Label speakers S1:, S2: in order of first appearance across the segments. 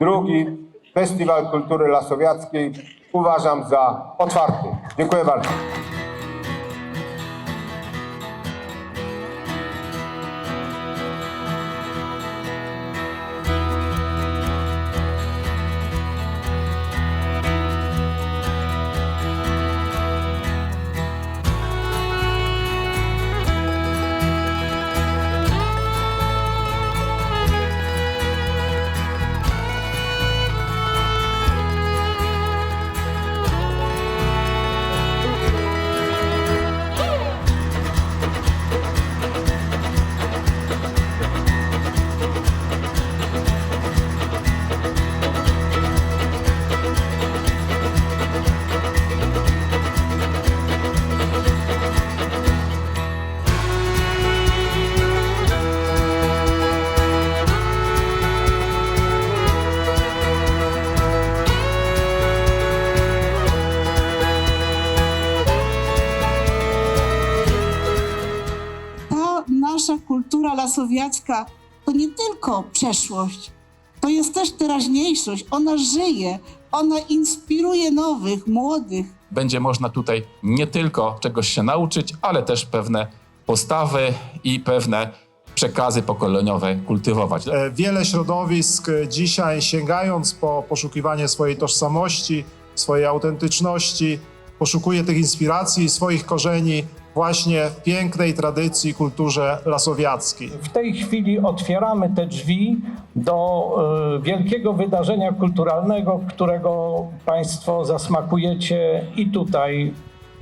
S1: drugi Festiwal Kultury Lasowiackiej uważam za otwarty. Dziękuję bardzo.
S2: Kultura lasowiacka to nie tylko przeszłość, to jest też teraźniejszość. Ona żyje, ona inspiruje nowych, młodych.
S3: Będzie można tutaj nie tylko czegoś się nauczyć, ale też pewne postawy i pewne przekazy pokoleniowe kultywować.
S4: E, Wiele środowisk dzisiaj sięgając po poszukiwanie swojej tożsamości, swojej autentyczności, poszukuje tych inspiracji swoich korzeni właśnie w pięknej tradycji, kulturze lasowiackiej.
S5: W tej chwili otwieramy te drzwi do e, wielkiego wydarzenia kulturalnego, którego Państwo zasmakujecie i tutaj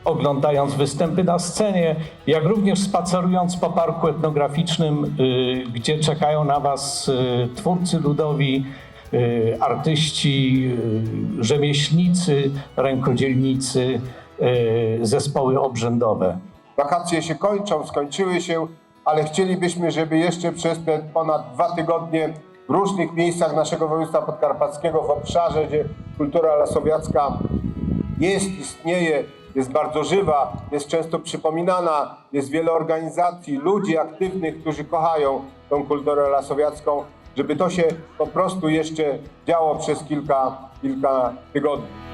S5: oglądając występy na scenie, jak również spacerując po parku etnograficznym, y, gdzie czekają na Was y, twórcy ludowi, artyści, rzemieślnicy, rękodzielnicy, zespoły obrzędowe.
S1: Wakacje się kończą, skończyły się, ale chcielibyśmy, żeby jeszcze przez te ponad dwa tygodnie w różnych miejscach naszego województwa podkarpackiego, w obszarze, gdzie kultura lasowiacka jest, istnieje, jest bardzo żywa, jest często przypominana, jest wiele organizacji, ludzi aktywnych, którzy kochają tą kulturę lasowiacką, żeby to się po prostu jeszcze działo przez kilka, kilka tygodni.